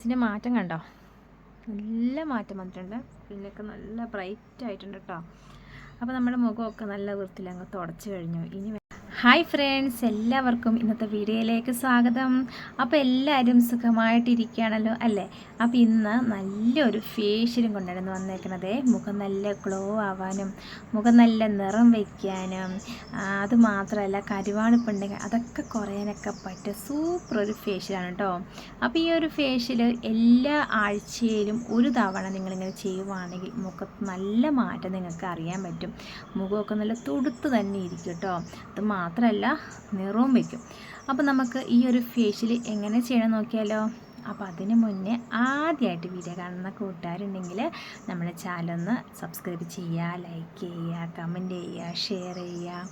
ഇതിന്റെ മാറ്റം കണ്ടോ? നല്ല മാറ്റം വന്നിട്ടുണ്ട്. സ്കിന്നൊക്കെ നല്ല ബ്രൈറ്റ് ആയിട്ടുണ്ട് കേട്ടോ അപ്പോൾ നമ്മുടെ മുഖമൊക്കെ നല്ല വൃത്തിയിൽ അങ്ങ് തുടച്ച് കഴിഞ്ഞു. ഇനി ഹായ് ഫ്രണ്ട്സ് എല്ലാവർക്കും ഇന്നത്തെ വീഡിയോയിലേക്ക് സ്വാഗതം. അപ്പോൾ എല്ലാവരും സുഖമായിട്ടിരിക്കുകയാണല്ലോ അല്ലേ? അപ്പോൾ ഇന്ന് നല്ലൊരു ഫേഷ്യലും കൊണ്ടായിരുന്നു വന്നേക്കുന്നത് മുഖം നല്ല ഗ്ലോ ആവാനും മുഖം നല്ല നിറം വയ്ക്കാനും അതുമാത്രമല്ല അത് മാത്രമല്ല കരുവാണിപ്പുണ്ടെങ്കിൽ അതൊക്കെ കുറയാനൊക്കെ പറ്റിയ സൂപ്പർ ഒരു ഫേഷ്യലാണ് കേട്ടോ അപ്പോൾ ഈ ഒരു ഫേഷ്യൽ എല്ലാ ആഴ്ചയിലും ഒരു തവണ നിങ്ങളിങ്ങനെ ചെയ്യുവാണെങ്കിൽ മുഖത്ത് നല്ല മാറ്റം നിങ്ങൾക്ക് അറിയാൻ പറ്റും. മുഖമൊക്കെ നല്ല തുടുത്ത് തന്നെ ഇരിക്കും കേട്ടോ അത് മാത്രമല്ല നിറവും വയ്ക്കും അപ്പോൾ നമുക്ക് ഈ ഒരു ഫേഷ്യൽ എങ്ങനെ ചെയ്യണം നോക്കിയാലോ? അപ്പോൾ അതിന് മുന്നേ ആദ്യമായിട്ട് വീഡിയോ കാണുന്ന കൂട്ടുകാരുണ്ടെങ്കിൽ നമ്മുടെ ചാനലൊന്ന് സബ്സ്ക്രൈബ് ചെയ്യുക ലൈക്ക് ചെയ്യുക കമന്റ് ചെയ്യുക ഷെയർ ചെയ്യുക.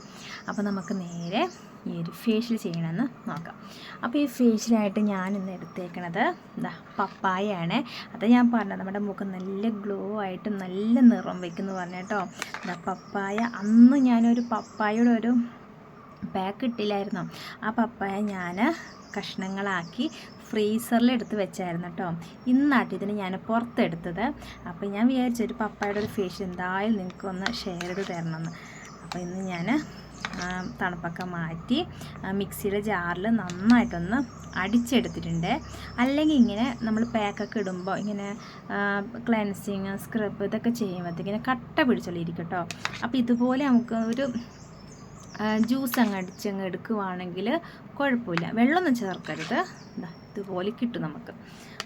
അപ്പോൾ നമുക്ക് നേരെ ഈ ഒരു ഫേഷ്യൽ ചെയ്യണമെന്ന് നോക്കാം. അപ്പോൾ ഈ ഫേഷ്യലായിട്ട് ഞാൻ ഇന്ന് എടുത്തേക്കണത് എന്താ പപ്പായയാണ്. അത് ഞാൻ പറഞ്ഞത് നമ്മുടെ മുഖം നല്ല ഗ്ലോ ആയിട്ട് നല്ല നിറം വയ്ക്കുന്നു പറഞ്ഞു കേട്ടോ. എന്താ പപ്പായ അന്ന് ഞാനൊരു പപ്പായയുടെ ഒരു പാക്ക് ഇട്ടില്ലായിരുന്നു? ആ പപ്പായ ഞാൻ കഷ്ണങ്ങളാക്കി ഫ്രീസറിൽ എടുത്ത് വെച്ചായിരുന്നു കേട്ടോ ഇന്നാട്ട് ഇതിന് ഞാൻ പുറത്തെടുത്തത്. അപ്പോൾ ഞാൻ വിചാരിച്ചു ഒരു പപ്പായുടെ ഒരു ഫേഷ്യൽ എന്തായാലും നിങ്ങൾക്കൊന്ന് ഷെയർ ചെയ്ത് തരണമെന്ന്. അപ്പോൾ ഇന്ന് ഞാൻ തണുപ്പൊക്കെ മാറ്റി മിക്സിയുടെ ജാറിൽ നന്നായിട്ടൊന്ന് അടിച്ചെടുത്തിട്ടുണ്ട്. അല്ലെങ്കിൽ ഇങ്ങനെ നമ്മൾ പാക്കൊക്കെ ഇടുമ്പോൾ ഇങ്ങനെ ക്ലെൻസിങ് സ്ക്രബ് ഇതൊക്കെ ചെയ്യുമ്പോഴത്തേക്കിങ്ങനെ കട്ട പിടിച്ചുള്ളിരിക്കും കേട്ടോ അപ്പോൾ ഇതുപോലെ നമുക്ക് ഒരു ജ്യൂസ് അങ്ങ് അടിച്ചങ്ങ് എടുക്കുവാണെങ്കിൽ കുഴപ്പമില്ല. വെള്ളമൊന്നും ചേർക്കരുത്. ഇതുപോലെ കിട്ടും നമുക്ക്.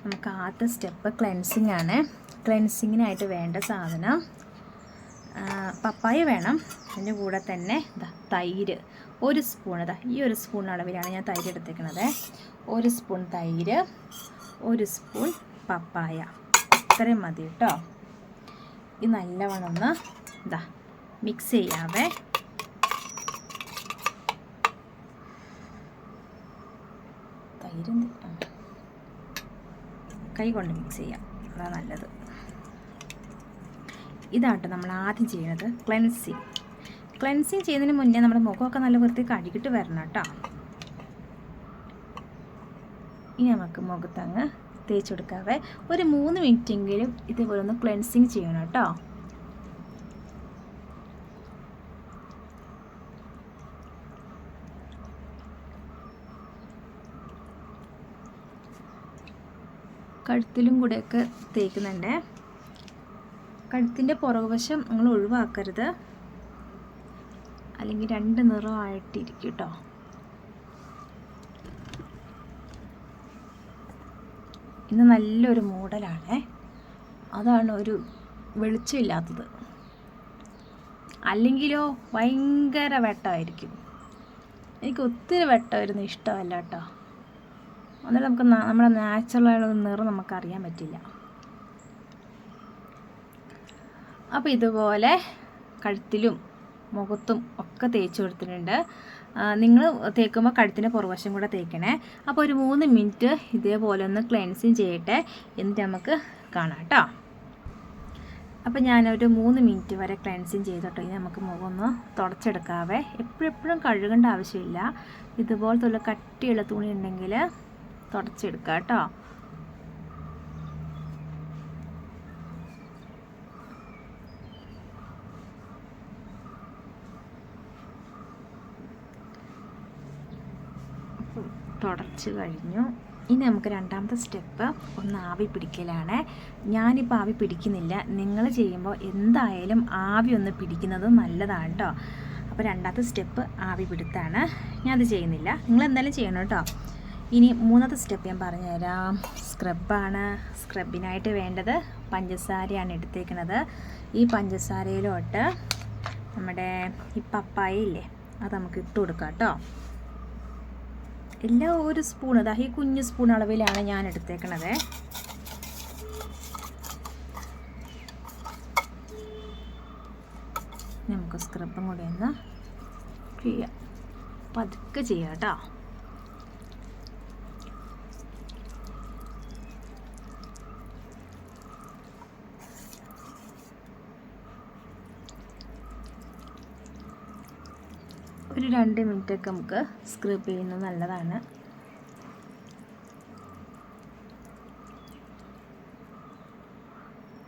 നമുക്ക് ആദ്യത്തെ സ്റ്റെപ്പ് ക്ലെൻസിങ് ആണ്. ക്ലെൻസിങ്ങിനായിട്ട് വേണ്ട സാധനം പപ്പായ വേണം. അതിന്റെ കൂടെ തന്നെ തൈര്. ഒരു സ്പൂൺ ഇതാ ഈ ഒരു സ്പൂൺ അളവിലാണ് ഞാൻ തൈര് എടുത്തേക്കുന്നത് ഒരു സ്പൂൺ തൈര് ഒരു സ്പൂൺ പപ്പായ. ഇത്രയും മതി കേട്ടോ. ഇത് നല്ലവണ്ണം ഒന്ന് ഇതാ മിക്സ് ചെയ്യാവേ. എന്ത്? കൈ കൊണ്ട് മിക്സ് ചെയ്യാം. അതാണ് നല്ലത്. ഇതാട്ടോ നമ്മൾ ആദ്യം ചെയ്യുന്നത് ക്ലെൻസിങ് ക്ലെൻസിങ് ചെയ്യുന്നതിന് മുന്നേ നമ്മുടെ മുഖമൊക്കെ നല്ല വൃത്തി കഴുകിട്ട് വരണം കേട്ടോ. ഇനി നമുക്ക് മുഖത്തങ്ങ് തേച്ച് കൊടുക്കാവേ. ഒരു മൂന്ന് മിനിറ്റെങ്കിലും ഇതേപോലെ ഒന്ന് ക്ലെൻസിങ് ചെയ്യണം കേട്ടോ. കഴുത്തിലും കൂടെയൊക്കെ തേക്കുന്നുണ്ട്. കഴുത്തിന്റെ പുറകുവശം നിങ്ങൾ ഒഴിവാക്കരുത്. അല്ലെങ്കിൽ രണ്ട് നിറമായിട്ടിരിക്കും കേട്ടോ ഇന്ന് നല്ലൊരു മോഡലാണ് അതാണ് ഒരു വെളിച്ചമില്ലാത്തത്. അല്ലെങ്കിലോ ഭയങ്കര വെട്ടമായിരിക്കും. എനിക്ക് ഒത്തിരി വെട്ടമായിരുന്നു ഇഷ്ടമല്ല കേട്ടോ. അന്നേരം നമുക്ക് നമ്മുടെ നാച്ചുറലായുള്ള നിറം നമുക്കറിയാൻ പറ്റില്ല. അപ്പോൾ ഇതുപോലെ കഴുത്തിലും മുഖത്തും ഒക്കെ തേച്ച് കൊടുത്തിട്ടുണ്ട്. നിങ്ങൾ തേക്കുമ്പോൾ കഴുത്തിന്റെ പുറവശം കൂടെ തേക്കണേ. അപ്പോൾ ഒരു മൂന്ന് മിനിറ്റ് ഇതേപോലെ ഒന്ന് ക്ലെൻസിങ് ചെയ്യട്ടെ എന്നിട്ട് നമുക്ക് കാണാം കേട്ടോ. അപ്പോൾ ഞാനൊരു മൂന്ന് മിനിറ്റ് വരെ ക്ലെൻസിങ് ചെയ്തോട്ടോ. ഇനി നമുക്ക് മുഖം ഒന്ന് തുടച്ചെടുക്കാവേ എപ്പോഴെപ്പോഴും കഴുകേണ്ട ആവശ്യമില്ല. ഇതുപോലത്തെ കട്ടിയുള്ള തുണി ഉണ്ടെങ്കിൽ തുടച്ചെടുക്കാം കേട്ടോ. തുടച്ച് കഴിഞ്ഞു. ഇനി നമുക്ക് രണ്ടാമത്തെ സ്റ്റെപ്പ് ഒന്ന് ആവി പിടിക്കലാണ്. ഞാനിപ്പോൾ ആവി പിടിക്കുന്നില്ല. നിങ്ങൾ ചെയ്യുമ്പോൾ എന്തായാലും ആവി ഒന്ന് പിടിക്കുന്നത് നല്ലതാണ് കേട്ടോ. അപ്പോൾ രണ്ടാമത്തെ സ്റ്റെപ്പ് ആവി പിടുത്താണ്. ഞാനത് ചെയ്യുന്നില്ല. നിങ്ങൾ എന്തായാലും ചെയ്യണം കേട്ടോ. ഇനി മൂന്നാമത്തെ സ്റ്റെപ്പ് ഞാൻ പറഞ്ഞുതരാം. സ്ക്രബാണ് സ്ക്രബിനായിട്ട് വേണ്ടത് പഞ്ചസാരയാണ് എടുത്തേക്കുന്നത് ഈ പഞ്ചസാരയിലോട്ട് നമ്മുടെ ഈ പപ്പായ ഇല്ലേ അത് നമുക്ക് ഇട്ട് കൊടുക്കാം കേട്ടോ. എല്ലാം ഒരു സ്പൂൺ അതാ ഈ കുഞ്ഞ് സ്പൂൺ അളവിലാണ് ഞാൻ എടുത്തേക്കണത്. നമുക്ക് സ്ക്രബും കൂടി ഒന്ന് ചെയ്യാം. പതുക്കെ ചെയ്യാം കേട്ടോ. ഒരു രണ്ട് മിനിറ്റൊക്കെ നമുക്ക് സ്ക്രബ് ചെയ്യുന്നത് നല്ലതാണ്.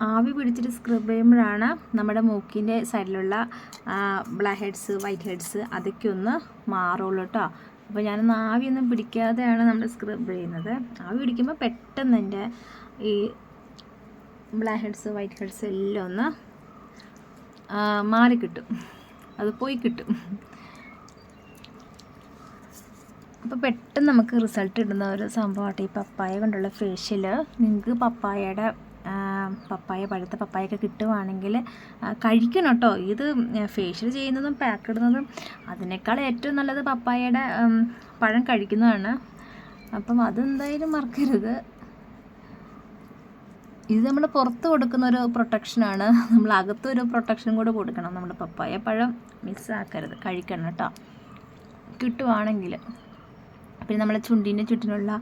ആവി പിടിച്ചിട്ട് സ്ക്രബ് ചെയ്യുമ്പോഴാണ് നമ്മുടെ മൂക്കിന്റെ സൈഡിലുള്ള ബ്ലാക്ക് ഹെഡ്സ് വൈറ്റ് ഹെഡ്സ് അതൊക്കെ ഒന്ന് മാറുള്ളൂ കേട്ടോ. അപ്പോൾ ഞാനൊന്ന് ആവിയൊന്നും പിടിക്കാതെയാണ് നമ്മൾ സ്ക്രബ് ചെയ്യുന്നത്. ആവി പിടിക്കുമ്പോൾ പെട്ടെന്ന് എന്റെ ഈ ബ്ലാക്ക് ഹെഡ്സ് വൈറ്റ് ഹെഡ്സ് എല്ലാം ഒന്ന് മാറിക്കിട്ടും. അത് പോയി കിട്ടും. അപ്പോൾ പെട്ടെന്ന് നമുക്ക് റിസൾട്ട് ഇടുന്ന ഒരു സംഭവമായിട്ട് ഈ പപ്പായ കൊണ്ടുള്ള ഫേഷ്യൽ നിങ്ങൾക്ക് പപ്പായയുടെ പപ്പായ പഴുത്ത പപ്പായൊക്കെ കിട്ടുവാണെങ്കിൽ കഴിക്കണം കേട്ടോ. ഇത് ഫേഷ്യൽ ചെയ്യുന്നതും പാക്ക് ഇടുന്നതും അതിനേക്കാൾ ഏറ്റവും നല്ലത് പപ്പായയുടെ പഴം കഴിക്കുന്നതാണ്. അപ്പം അതെന്തായാലും മറക്കരുത്. ഇത് നമ്മൾ പുറത്ത് കൊടുക്കുന്ന ഒരു പ്രൊട്ടക്ഷനാണ് നമ്മൾ അകത്തൊരു പ്രൊട്ടക്ഷൻ കൂടെ കൊടുക്കണം. നമ്മൾ പപ്പായ പഴം മിസ്സാക്കരുത് കഴിക്കണം കേട്ടോ. കിട്ടുവാണെങ്കിൽ. പിന്നെ നമ്മളെ ചുണ്ടിന്റെ ചുറ്റിനുള്ള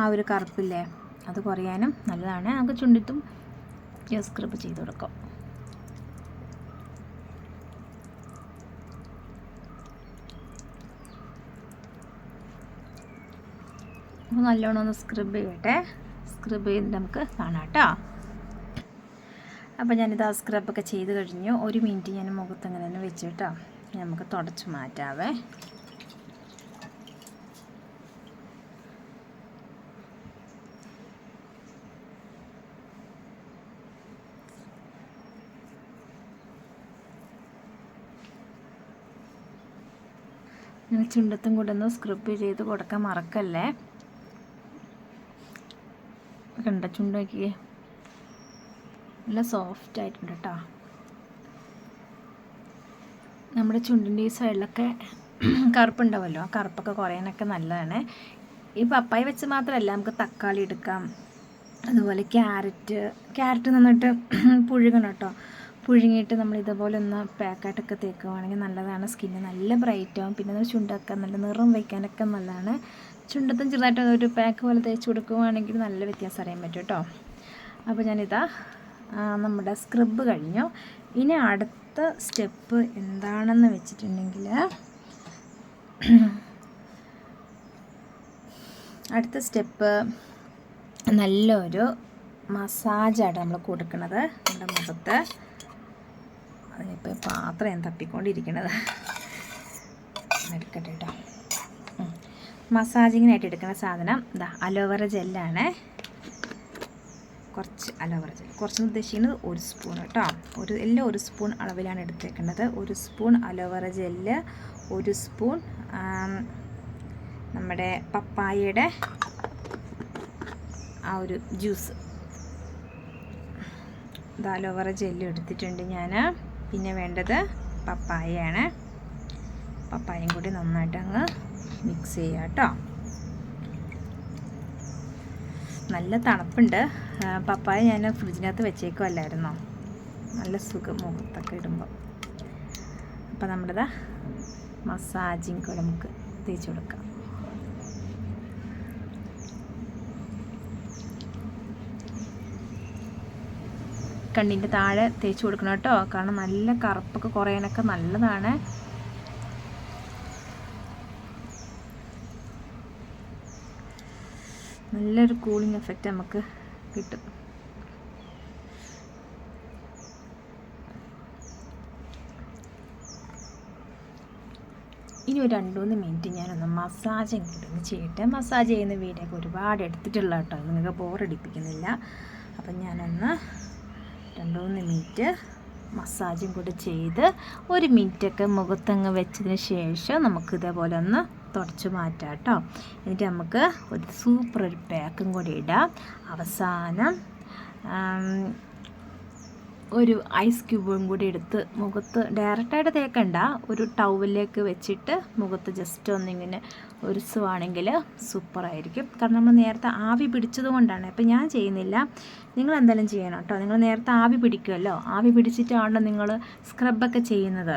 ആ ഒരു കറുപ്പില്ലേ അത് കുറയാനും നല്ലതാണ്. നമുക്ക് ചുണ്ടിത്തും സ്ക്രബ് ചെയ്ത് കൊടുക്കാം. അപ്പോൾ നല്ലോണം ഒന്ന് സ്ക്രബ് ചെയ്യട്ടെ. സ്ക്രബ് ചെയ്ത് നമുക്ക് കാണാം കേട്ടോ. അപ്പോൾ ഞാനിത് ആ സ്ക്രബൊക്കെ ചെയ്ത് കഴിഞ്ഞു. ഒരു മിനിറ്റ് ഞാൻ മുഖത്ത് അങ്ങനെ തന്നെ വെച്ചിട്ടോ നമുക്ക് തുടച്ച് മാറ്റാവേ. നിങ്ങൾ ചുണ്ടത്തും കൊണ്ടൊന്ന് സ്ക്രബ് ചെയ്ത് കൊടുക്കാൻ മറക്കല്ലേ? കണ്ട ചുണ്ട് നല്ല സോഫ്റ്റ് ആയിട്ടുണ്ട് കേട്ടോ നമ്മുടെ ചുണ്ടിന്റെ ഈ സൈഡിലൊക്കെ കറുപ്പുണ്ടാവുമല്ലോ ആ കറുപ്പൊക്കെ കുറയാനൊക്കെ നല്ലതാണ്. ഈ പപ്പായ വെച്ച് മാത്രമല്ല നമുക്ക് തക്കാളി എടുക്കാം. അതുപോലെ ക്യാരറ്റ്. ക്യാരറ്റ് നന്നിട്ട് പുഴുകണം കേട്ടോ പുഴുങ്ങിയിട്ട് നമ്മൾ ഇതുപോലെ ഒന്ന് പാക്കായിട്ടൊക്കെ തേക്കുവാണെങ്കിൽ നല്ലതാണ്. സ്കിന്ന് നല്ല ബ്രൈറ്റ് ആവും പിന്നെ നമ്മൾ ചുണ്ടൊക്കെ നല്ല നിറം വയ്ക്കാനൊക്കെ നല്ലതാണ്. ചുണ്ടത്തും ചെറുതായിട്ട് ഒരു പാക്ക് പോലെ തേച്ച് കൊടുക്കുവാണെങ്കിൽ നല്ല വ്യത്യാസം അറിയാൻ പറ്റും കേട്ടോ. അപ്പോൾ ഞാനിതാ നമ്മുടെ സ്ക്രബ് കഴിഞ്ഞു. ഇനി അടുത്ത സ്റ്റെപ്പ് എന്താണെന്ന് വെച്ചിട്ടുണ്ടെങ്കിൽ അടുത്ത സ്റ്റെപ്പ് നല്ലൊരു മസാജാണ് നമ്മൾ കൊടുക്കുന്നത് നമ്മുടെ മുഖത്ത്. അതിനിപ്പോൾ പാത്രം ഞാൻ തപ്പിക്കൊണ്ടിരിക്കണത് എടുക്കട്ടെ കേട്ടോ. മസാജിങ്ങിനായിട്ട് എടുക്കുന്ന സാധനം ഇതാ അലോവേറ ജെല്ലാണ്. കുറച്ച് അലോവേറ ജെൽ കുറച്ച് ഉദ്ദേശിക്കുന്നത് ഒരു സ്പൂൺ കേട്ടോ ഒരു എല്ലാം ഒരു സ്പൂൺ അളവിലാണ് എടുത്തേക്കുന്നത്. ഒരു സ്പൂൺ അലോവേറ ജെല്ല് ഒരു സ്പൂൺ നമ്മുടെ പപ്പായയുടെ ആ ഒരു ജ്യൂസ്. ഇത് അലോവേറ ജെല്ല് എടുത്തിട്ടുണ്ട് ഞാൻ പിന്നെ വേണ്ടത് പപ്പായയാണ്. പപ്പായയും കൂടി നന്നായിട്ട് അങ്ങ് മിക്സ് ചെയ്യുക കേട്ടോ. നല്ല തണുപ്പുണ്ട്. പപ്പായ ഞാൻ ഫ്രിഡ്ജിനകത്ത് വെച്ചേക്കുമല്ലായിരുന്നോ നല്ല സുഖം മുഖത്തൊക്കെ ഇടുമ്പോൾ അപ്പോൾ നമ്മുടെ മസാജിങ് കൂടെ നമുക്ക് തേച്ച് കൊടുക്കാം. കണ്ണിന്റെ താഴെ തേച്ച് കൊടുക്കണം കേട്ടോ. കാരണം നല്ല കറുപ്പൊക്കെ കുറയാനൊക്കെ നല്ലതാണ്. നല്ലൊരു കൂളിംഗ് എഫക്റ്റ് നമുക്ക് കിട്ടും. ഇനി ഒരു രണ്ട് മൂന്ന് മിനിറ്റ് ഞാനൊന്ന് മസാജ് എങ്കിലും ചെയ്യട്ടെ. മസാജ് ചെയ്യുന്ന വീഡിയോ ഒക്കെ ഒരുപാട് എടുത്തിട്ടുള്ള കേട്ടോ. നിങ്ങൾക്ക് ബോറടിപ്പിക്കുന്നില്ല അപ്പം ഞാനൊന്ന് രണ്ട് മൂന്ന് മിനിറ്റ് മസാജും കൂടെ ചെയ്ത് ഒരു മിനിറ്റൊക്കെ മുഖത്തങ്ങ് വെച്ചതിന് ശേഷം നമുക്ക് ഇതേപോലെ ഒന്ന് തുടച്ച് മാറ്റാം കേട്ടോ. എന്നിട്ട് നമുക്ക് ഒരു സൂപ്പർ ഒരു പാക്കും കൂടി ഇടാം. അവസാനം ഒരു ഐസ് ക്യൂബും കൂടി എടുത്ത് മുഖത്ത് ഡയറക്റ്റായിട്ട് തേക്കണ്ട. ഒരു ടവലിലേക്ക് വെച്ചിട്ട് മുഖത്ത് ജസ്റ്റ് ഒന്നിങ്ങനെ ഒരുസുവാണെങ്കിൽ സൂപ്പറായിരിക്കും കാരണം നമ്മൾ നേരത്തെ ആവി പിടിച്ചത് കൊണ്ടാണ്. അപ്പം ഞാൻ ചെയ്യുന്നില്ല. നിങ്ങൾ എന്തായാലും ചെയ്യണം കേട്ടോ നിങ്ങൾ നേരത്തെ ആവി പിടിക്കുമല്ലോ ആവി പിടിച്ചിട്ടാണല്ലോ നിങ്ങൾ സ്ക്രബൊക്കെ ചെയ്യുന്നത്.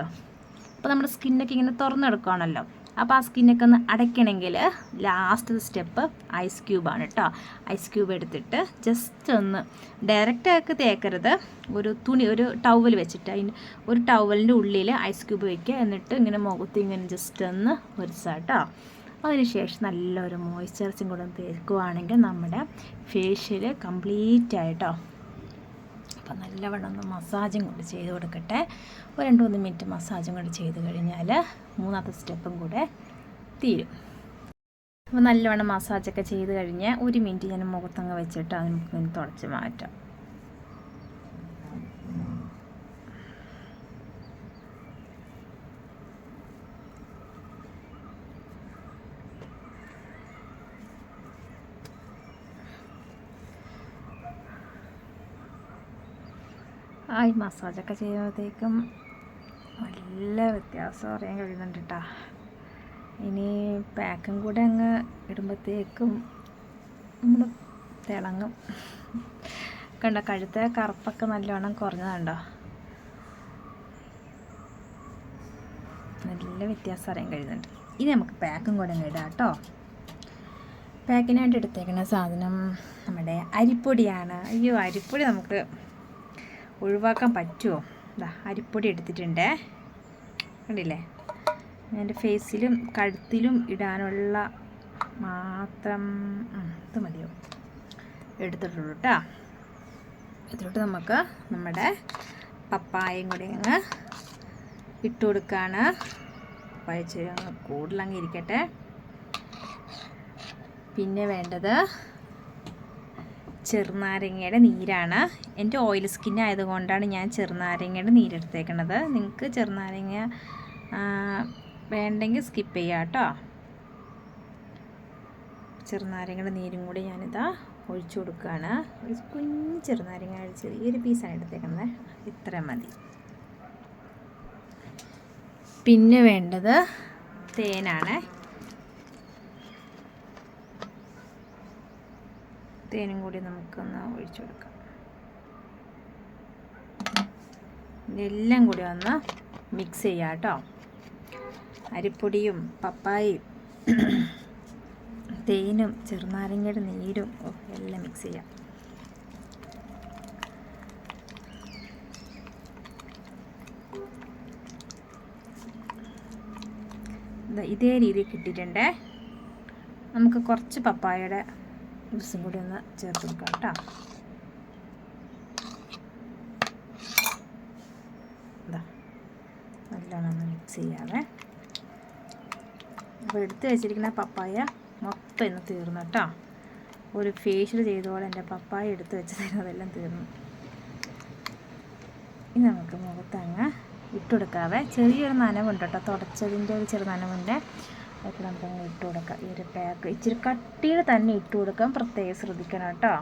അപ്പോൾ നമ്മുടെ സ്കിന്നൊക്കെ ഇങ്ങനെ തുറന്നെടുക്കുകയാണല്ലോ അപ്പോൾ ആ സ്കിന്നൊക്കെ ഒന്ന് അടയ്ക്കണമെങ്കിൽ ലാസ്റ്റ് സ്റ്റെപ്പ് ഐസ് ക്യൂബാണ് കേട്ടോ ഐസ് ക്യൂബ് എടുത്തിട്ട് ജസ്റ്റ് ഒന്ന് ഡയറക്റ്റാക്കി തേക്കരുത്. ഒരു തുണി ഒരു ടവൽ വെച്ചിട്ട് അതിന് ഒരു ടവലിന്റെ ഉള്ളിൽ ഐസ് ക്യൂബ് വയ്ക്കുക എന്നിട്ട് ഇങ്ങനെ മുഖത്ത് ഇങ്ങനെ ജസ്റ്റ് ഒന്ന് ഒരുസാ കേട്ടോ അതിനുശേഷം നല്ലൊരു മോയ്സ്ചറൈസും കൂടെ തേക്കുവാണെങ്കിൽ നമ്മുടെ ഫേഷ്യൽ കംപ്ലീറ്റ് ആയിട്ടോ അപ്പം നല്ലവണ്ണം ഒന്ന് മസാജും കൊണ്ട് ചെയ്ത് കൊടുക്കട്ടെ. ഒരു രണ്ട് മൂന്ന് മിനിറ്റ് മസാജും കൊണ്ട് ചെയ്ത് കഴിഞ്ഞാൽ മൂന്നാമത്തെ സ്റ്റെപ്പും കൂടെ തീരും. അപ്പോൾ നല്ലവണ്ണം മസാജൊക്കെ ചെയ്ത് കഴിഞ്ഞ് ഒരു മിനിറ്റ് ഞാൻ മുഖത്തങ്ങ് വെച്ചിട്ട് അത് നമുക്ക് തുടച്ച് മാറ്റാം. ആ ഈ മസാജൊക്കെ ചെയ്യുമ്പോഴത്തേക്കും നല്ല വ്യത്യാസം അറിയാൻ കഴിയുന്നുണ്ട് കേട്ടോ ഇനി പാക്കും കൂടെ അങ്ങ് ഇടുമ്പോഴത്തേക്കും നമ്മൾ തിളങ്ങും. കണ്ട കഴുത്തെ കറുപ്പൊക്കെ നല്ലവണ്ണം കുറഞ്ഞതുണ്ടോ? നല്ല വ്യത്യാസം അറിയാൻ കഴിയുന്നുണ്ട്. ഇനി നമുക്ക് പാക്കും കൂടെ അങ്ങ് ഇടാം കേട്ടോ. പാക്കിനായിട്ട് എടുത്തേക്കുന്ന സാധനം നമ്മുടെ അരിപ്പൊടിയാണ്. അയ്യോ അരിപ്പൊടി നമുക്ക് ഒഴിവാക്കാൻ പറ്റുമോ? ഇതാ അരിപ്പൊടി എടുത്തിട്ടുണ്ട്. കണ്ടില്ലേ? എന്റെ ഫേസിലും കഴുത്തിലും ഇടാനുള്ള മാത്രം ഇത് മതിയോ? എടുത്തിട്ടുള്ളൂ കേട്ടോ ഇതിലോട്ട് നമുക്ക് നമ്മുടെ പപ്പായയും കൂടി അങ്ങ് ഇട്ട് കൊടുക്കുകയാണ് പപ്പായ കൂടുതലങ്ങ് ഇരിക്കട്ടെ. പിന്നെ വേണ്ടത് ചെറുനാരങ്ങയുടെ നീരാണ്. എന്റെ ഓയിൽ സ്കിൻ ആയതുകൊണ്ടാണ് ഞാൻ ചെറുനാരങ്ങയുടെ നീരെടുത്തേക്കണത് നിങ്ങൾക്ക് ചെറുനാരങ്ങ വേണ്ടെങ്കിൽ സ്കിപ്പ് ചെയ്യാം കേട്ടോ. ചെറുനാരങ്ങയുടെ നീരും കൂടി ഞാനിതാ ഒഴിച്ചു കൊടുക്കുകയാണ്. ഒരു കുഞ്ഞ് ചെറുനാരങ്ങ ചെറിയൊരു പീസാണ് എടുത്തേക്കുന്നത് ഇത്ര മതി. പിന്നെ വേണ്ടത് തേനാണ്. തേനും കൂടി നമുക്കൊന്ന് ഒഴിച്ചു കൊടുക്കാം. ഇതെല്ലാം കൂടി ഒന്ന് മിക്സ് ചെയ്യാം കേട്ടോ. അരിപ്പൊടിയും പപ്പായയും തേനും ചെറുനാരങ്ങയുടെ നീരും എല്ലാം മിക്സ് ചെയ്യാം. ഇതേ രീതിയിൽ കിട്ടിയിട്ടുണ്ടേ. നമുക്ക് കുറച്ച് പപ്പായയുടെ ജ്യൂസും കൂടി ഒന്ന് ചേർത്ത് കൊടുക്കാം കേട്ടോ. നല്ലോണം ഒന്ന് മിക്സ് ചെയ്യാവേ. അപ്പോൾ എടുത്ത് വെച്ചിരിക്കുന്ന പപ്പായ മൊത്തം ഇന്ന് തീർന്നു കേട്ടോ. ഒരു ഫേഷ്യൽ ചെയ്ത പോലെ എന്റെ പപ്പായ എടുത്ത് വെച്ചതായിരുന്നു അതെല്ലാം തീർന്നു. ഇനി നമുക്ക് മുഖത്തങ്ങ് ഇട്ടുകൊടുക്കാവേ ചെറിയൊരു നനവുണ്ട് കേട്ടോ. തുടച്ചതിന്റെ ഒരു ചെറു നനവുണ്ട്. അതൊക്കെ നമുക്കങ്ങ് ഇട്ട് കൊടുക്കാം. ഈ ഒരു പാക്ക് ഇച്ചിരി കട്ടിയിൽ തന്നെ ഇട്ട് കൊടുക്കാൻ പ്രത്യേകം ശ്രദ്ധിക്കണം കേട്ടോ.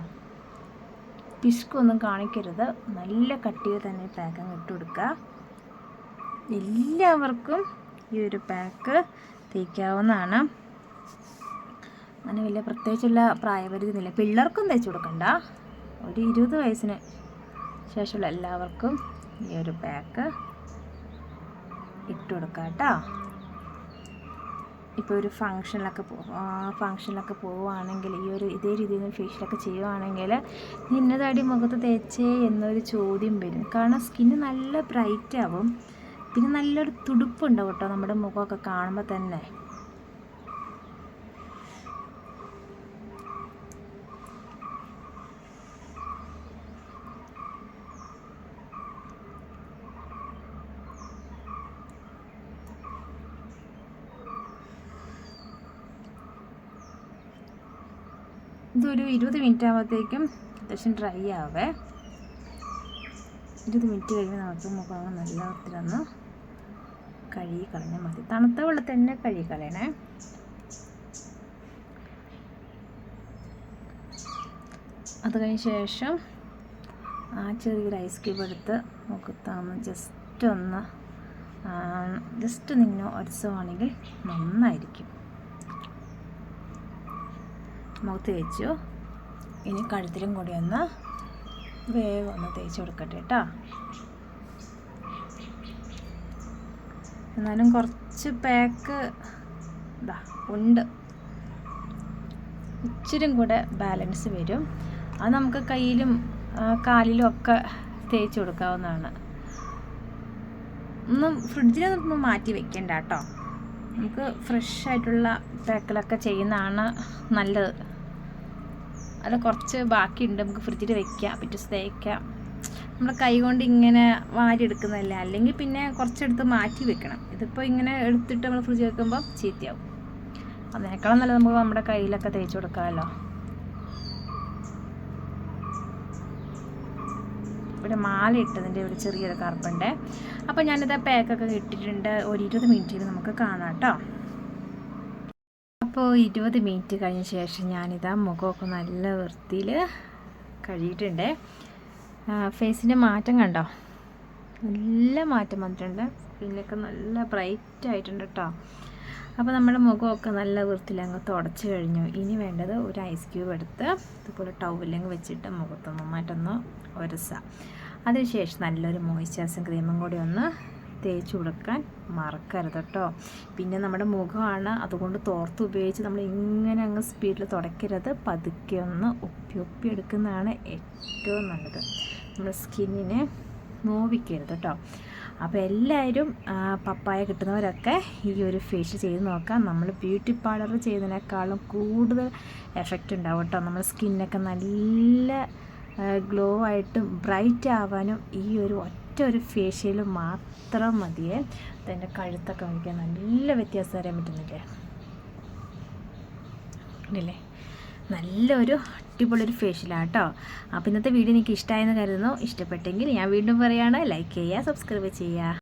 പിഷ്കൊന്നും കാണിക്കരുത്. നല്ല കട്ടിയിൽ തന്നെ പാക്ക് അങ്ങ് ഇട്ട് കൊടുക്കുക. എല്ലാവർക്കും ഈ ഒരു പാക്ക് തേക്കാവുന്നതാണ്. അങ്ങനെ വലിയ പ്രത്യേകിച്ചുള്ള പ്രായപരിധി ഒന്നുമില്ല പിള്ളേർക്കും തേച്ച് കൊടുക്കണ്ട. ഒരു ഇരുപത് വയസ്സിന് ശേഷമുള്ള എല്ലാവർക്കും ഈ ഒരു പാക്ക് ഇട്ട് കൊടുക്കാം കേട്ടോ. ഇപ്പോൾ ഒരു ഫങ്ഷനിലൊക്കെ ഫങ്ഷനിലൊക്കെ പോവുകയാണെങ്കിൽ ഈ ഒരു ഇതേ രീതിയിൽ ഫേഷ്യലൊക്കെ ചെയ്യുവാണെങ്കിൽ ഇന്നതടി മുഖത്ത് തേച്ചേ എന്നൊരു ചോദ്യം വരും. കാരണം സ്കിന്ന് നല്ല ബ്രൈറ്റ് ആവും. പിന്നെ നല്ലൊരു തുടുപ്പുണ്ടാവും കേട്ടോ നമ്മുടെ മുഖമൊക്കെ കാണുമ്പോൾ തന്നെ. ഇതൊരു ഇരുപത് മിനിറ്റ് ആകുമ്പോഴത്തേക്കും അത്യാവശ്യം ഡ്രൈ ആവേ. ഇരുപത് മിനിറ്റ് കഴിയുമ്പോൾ നമുക്ക് മുഖം നല്ല വൃത്തിയിലൊന്ന് കഴുകി കളഞ്ഞാൽ മതി. തണുത്ത വെള്ളത്തിൽ തന്നെ കഴുകി കളയണേ. അത് കഴിഞ്ഞ ശേഷം ആ ചെറിയൊരു ഐസ് ക്യൂബ് എടുത്ത് മുഖത്തൊന്ന് ജസ്റ്റ് ഒന്ന് ജസ്റ്റ് നിങ്ങൾ ഒരസുവാണെങ്കിൽ നന്നായിരിക്കും. മുഖത്ത് തേച്ചു. ഇനി കഴുത്തിലും കൂടി ഒന്ന് വേഗം ഒന്ന് തേച്ച് കൊടുക്കട്ടെ കേട്ടോ. എന്നാലും കുറച്ച് പാക്ക് ഇതാ ഉണ്ട്. ഇച്ചിരും കൂടെ ബാലൻസ് വരും. അത് നമുക്ക് കയ്യിലും കാലിലും ഒക്കെ തേച്ച് കൊടുക്കാവുന്നതാണ്. ഒന്നും ഫ്രിഡ്ജിലൊന്നും മാറ്റി വെക്കണ്ട കേട്ടോ. നമുക്ക് ഫ്രഷ് ആയിട്ടുള്ള പാക്കിലൊക്കെ ചെയ്യുന്നതാണ് നല്ലത്. അത് കുറച്ച് ബാക്കിയുണ്ട്. നമുക്ക് ഫ്രിഡ്ജിൽ വെക്കാം. പിറ്റേ ദിവസം തേക്കാം. നമ്മൾ കൈ കൊണ്ട് ഇങ്ങനെ വാരി എടുക്കുന്നതല്ല? അല്ലെങ്കിൽ പിന്നെ കുറച്ചെടുത്ത് മാറ്റി വെക്കണം. ഇതിപ്പോൾ ഇങ്ങനെ എടുത്തിട്ട് നമ്മൾ ഫ്രിഡ്ജ് വെക്കുമ്പോൾ ചീത്തയാവും. അതിനേക്കാളും നല്ലത് നമുക്ക് നമ്മുടെ കയ്യിലൊക്കെ തേച്ച് കൊടുക്കാമല്ലോ. ഇവിടെ മാല ഇട്ടതിന്റെ ഇവിടെ ചെറിയൊരു കറുപ്പുണ്ട്. അപ്പോൾ ഞാനിത് പാക്കൊക്കെ ഇട്ടിട്ടുണ്ട്. ഒരു ഇരുപത് മിനിറ്റിൽ നമുക്ക് കാണാം കേട്ടോ. അപ്പോൾ ഇരുപത് മിനിറ്റ് കഴിഞ്ഞ ശേഷം ഞാനിതാ മുഖമൊക്കെ നല്ല വൃത്തിയിൽ കഴുകിയിട്ടുണ്ട്. ഫേസിന്റെ മാറ്റം കണ്ടോ? നല്ല മാറ്റം വന്നിട്ടുണ്ട്. സ്കിന്നൊക്കെ നല്ല ബ്രൈറ്റ് ആയിട്ടുണ്ട് കേട്ടോ അപ്പോൾ നമ്മുടെ മുഖമൊക്കെ നല്ല വൃത്തിയിൽ അങ്ങ് തുടച്ച് കഴിഞ്ഞു. ഇനി വേണ്ടത് ഒരു ഐസ് ക്യൂബ് എടുത്ത് ഇതുപോലെ ടൗലിലങ്ങ് വെച്ചിട്ട് മുഖത്ത് നന്നായിട്ടൊന്ന് ഒരസ. അതിനുശേഷം നല്ലൊരു മോയ്സ്ചറൈസിങ് ക്രീമും കൂടി ഒന്ന് തേച്ച് കൊടുക്കാൻ മറക്കരുത് കേട്ടോ. പിന്നെ നമ്മുടെ മുഖമാണ് അതുകൊണ്ട് തോർത്ത് ഉപയോഗിച്ച് നമ്മൾ ഇങ്ങനെ അങ്ങ് സ്പീഡിൽ തുടയ്ക്കരുത്. പതുക്കെ ഒന്ന് ഒപ്പി ഒപ്പി എടുക്കുന്നതാണ് ഏറ്റവും നല്ലത്. നമ്മുടെ സ്കിന്നിനെ നോവിക്കരുത് കേട്ടോ. അപ്പോൾ എല്ലാവരും പപ്പായ കിട്ടുന്നവരൊക്കെ ഈ ഒരു ഫേഷ്യൽ ചെയ്ത് നോക്കാം. നമ്മൾ ബ്യൂട്ടി പാർലർ ചെയ്യുന്നതിനേക്കാളും കൂടുതൽ എഫക്റ്റ് ഉണ്ടാവും കേട്ടോ. നമ്മുടെ സ്കിന്നൊക്കെ നല്ല ഗ്ലോ ആയിട്ടും ബ്രൈറ്റ് ആവാനും ഈ ഒരു ഒറ്റ ഒരു ഫേഷ്യൽ മാത്രം മതിയേ. അതിന്റെ കഴുത്തൊക്കെ വയ്ക്കാൻ നല്ല വ്യത്യാസം അറിയാൻ പറ്റുന്നില്ലേ? ഇല്ലേ? നല്ലൊരു അടിപൊളിയൊരു ഫേഷ്യലാണ് കേട്ടോ അപ്പോൾ ഇന്നത്തെ വീഡിയോ എനിക്ക് ഇഷ്ടമായെന്ന് കരുതുന്നു. ഇഷ്ടപ്പെട്ടെങ്കിൽ ഞാൻ വീണ്ടും പറയുകയാണ് ലൈക്ക് ചെയ്യുക സബ്സ്ക്രൈബ് ചെയ്യുക.